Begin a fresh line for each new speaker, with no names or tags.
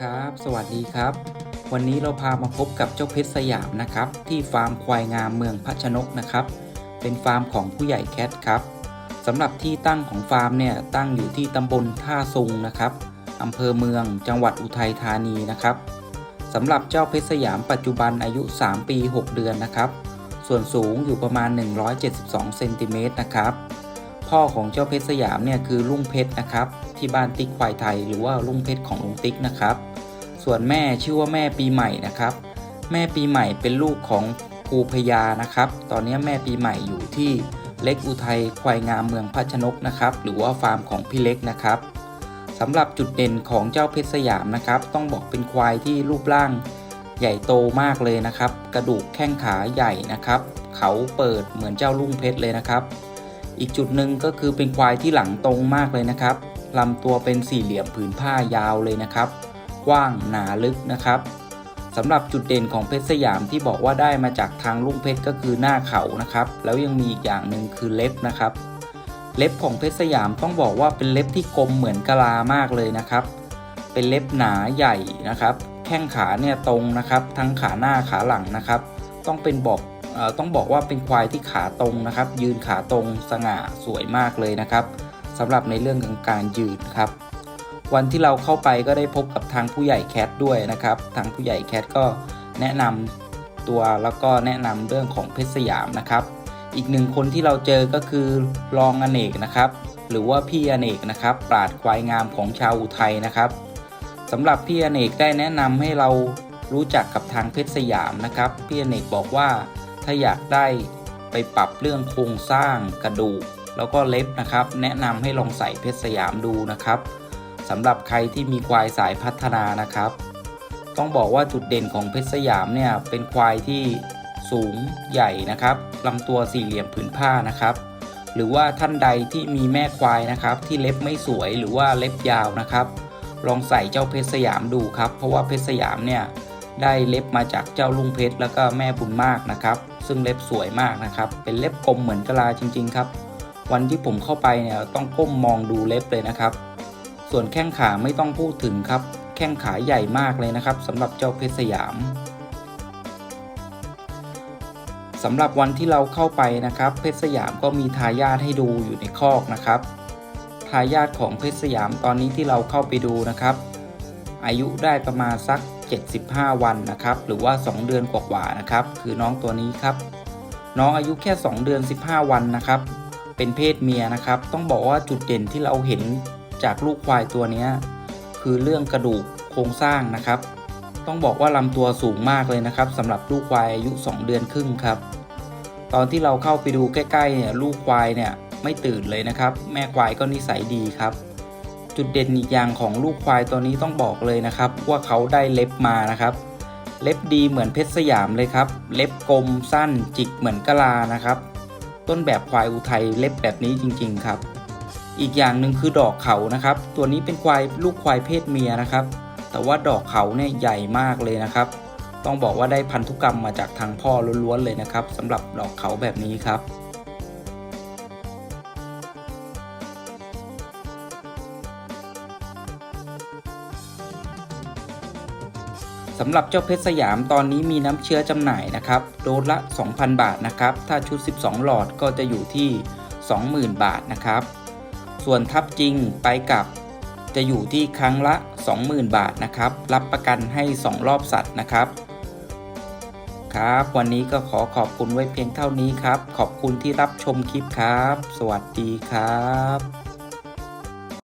ครับ สวัสดีครับ วันนี้เราพามาพบกับเจ้าเพชรสยามนะครับ ที่ฟาร์มควายงามเมืองพัชนกนะครับ เป็นฟาร์มของผู้ใหญ่แคทครับสำหรับที่ตั้งของฟาร์มเนี่ยตั้งอยู่ที่ตำบลท่าซุงนะครับอำเภอเมืองจังหวัดอุทัยธานีนะครับสำหรับเจ้าเพชรสยามปัจจุบันอายุ 3 ปี 6 เดือนนะครับ ส่วนสูงอยู่ประมาณ 172เซนติเมตรนะครับ พ่อของเจ้าเพชรสยามเนี่ยคือลุงเพชรนะครับ ที่บ้านติ๊กควายไทยหรือว่าลุงเพชรของลุงติ๊กนะครับ ส่วนแม่ชื่อว่าแม่ปีใหม่นะครับ แม่ปีใหม่เป็นลูกของภูพญานะครับ ตอนนี้แม่ปีใหม่อยู่ที่เล็กอุทัยควายงามเมืองพัชนกนะครับ หรือว่าฟาร์มของพี่เล็กนะครับสำหรับจุดเด่นของเจ้าเพชรสยามนะครับ ต้องบอกเป็นควายที่รูปร่างใหญ่โตมากเลยนะครับ กระดูกแข้งขาใหญ่นะครับ เขาเปิดเหมือนเจ้าลุงเพชรเลยนะครับ อีกจุดหนึ่งก็คือเป็นควายที่หลังตรงมากเลยนะครับลำตัวเป็นสี่เหลี่ยมผืนผ้ายาวเลยนะครับ กว้างหนาลึกนะครับสำหรับจุดเด่นของเพชรสยามที่บอกว่าได้มาจากทางลุงเพชรก็คือหน้าเขานะครับ แล้วยังมีอีกอย่างหนึ่งคือเล็บนะครับ เล็บของเพชรสยามต้องบอกว่าเป็นเล็บที่กลมเหมือนกะลามากเลยนะครับ เป็นเล็บหนาใหญ่นะครับ แข้งขาเนี่ยตรงนะครับ ทั้งขาหน้าขาหลังนะครับ ต้องเป็นบอก ต้องบอกว่าเป็นควายที่ขาตรงนะครับ ยืนขาตรงสง่าสวยมากเลยนะครับสำหรับในเรื่องของการยืนครับ วันที่เราเข้าไปก็ได้พบกับทางผู้ใหญ่แคทด้วยนะครับ ทางผู้ใหญ่แคทก็แนะนำตัวแล้วก็แนะนำเรื่องของเพชรสยามนะครับ อีกหนึ่งคนที่เราเจอก็คือรองอเนกนะครับ หรือว่าพี่อเนกนะครับปราดควายงามของชาวอุทัยนะครับสำหรับพี่อเนกได้แนะนำให้เรารู้จักกับทางเพชรสยามนะครับ พี่อเนกบอกว่า ถ้าอยากได้ไปปรับเรื่องโครงสร้างกระดูก แล้วก็เล็บนะครับ แนะนำให้ลองใส่เพชรสยามดูนะครับสำหรับใครที่มีควายสายพัฒนานะครับ ต้องบอกว่าจุดเด่นของเพชรสยามเนี่ยเป็นควายที่สูงใหญ่นะครับลำตัวสี่เหลี่ยมผืนผ้านะครับ หรือว่าท่านใดที่มีแม่ควายนะครับ ที่เล็บไม่สวยหรือว่าเล็บยาวนะครับ ลองใส่เจ้าเพชรสยามดูครับ เพราะว่าเพชรสยามเนี่ยได้เล็บมาจากเจ้าลุงเพชรแล้วก็แม่บุญมากนะครับ ซึ่งเล็บสวยมากนะครับ เป็นเล็บกลมเหมือนกะลาจริง ๆ ครับ วันที่ผมเข้าไปเนี่ยต้องก้มมองดูเล็บเลยนะครับ ส่วนแข้งขาไม่ต้องพูดถึงครับ แข้งขาใหญ่มากเลยนะครับสำหรับเจ้าเพชรสยามสำหรับวันที่เราเข้าไปนะครับ เพชรสยามก็มีทายาทให้ดูอยู่ในคอกนะครับ ทายาทของเพชรสยามตอนนี้ที่เราเข้าไปดูนะครับ อายุได้ประมาณสัก 75 วันนะครับ หรือว่า 2 เดือนกว่าๆนะครับ คือน้องตัวนี้ครับ น้องอายุแค่ 2 เดือน 15 วันนะครับ เป็นเพศเมียนะครับ ต้องบอกว่าจุดเด่นที่เราเห็นจากลูกควายตัวนี้คือเรื่องกระดูกโครงสร้างนะครับ ต้องบอกว่าลำตัวสูงมากเลยนะครับสำหรับลูกควายอายุ 2 เดือนครึ่งครับ ตอนที่เราเข้าไปดูใกล้ๆเนี่ยลูกควายเนี่ยไม่ตื่นเลยนะครับ แม่ควายก็นิสัยดีครับ จุดเด่นอีกอย่างของลูกควายตัวนี้ต้องบอกเลยนะครับ ว่าเขาได้เล็บมานะครับ เล็บดีเหมือนเพชรสยามเลยครับ เล็บกลมสั้นจิกเหมือนกะลานะครับ ต้นแบบควายอุทัยเล็บแบบนี้จริง ๆครับ อีกอย่างหนึ่งคือดอกเขานะครับ ตัวนี้เป็นควายลูกควายเพศเมียนะครับ แต่ว่าดอกเขาเนี่ยใหญ่มากเลยนะครับ ต้องบอกว่าได้พันธุกรรมมาจากทางพ่อล้วนๆเลยนะครับสำหรับดอกเขาแบบนี้ครับ สำหรับเจ้าเพชรสยามตอนนี้มีน้ำเชื้อจำหน่ายนะครับ โดสละ 2,000 บาทนะครับ ถ้าชุด 12 หลอดก็จะอยู่ที่ 20,000 บาทนะครับ ส่วนทับจริงไปกับจะอยู่ที่ครั้งละ 20,000 บาทนะครับ รับประกันให้ 2 รอบสัตว์นะครับ ครับ วันนี้ก็ขอขอบคุณไว้เพียงเท่านี้ครับ ขอบคุณที่รับชมคลิปครับ สวัสดีครับ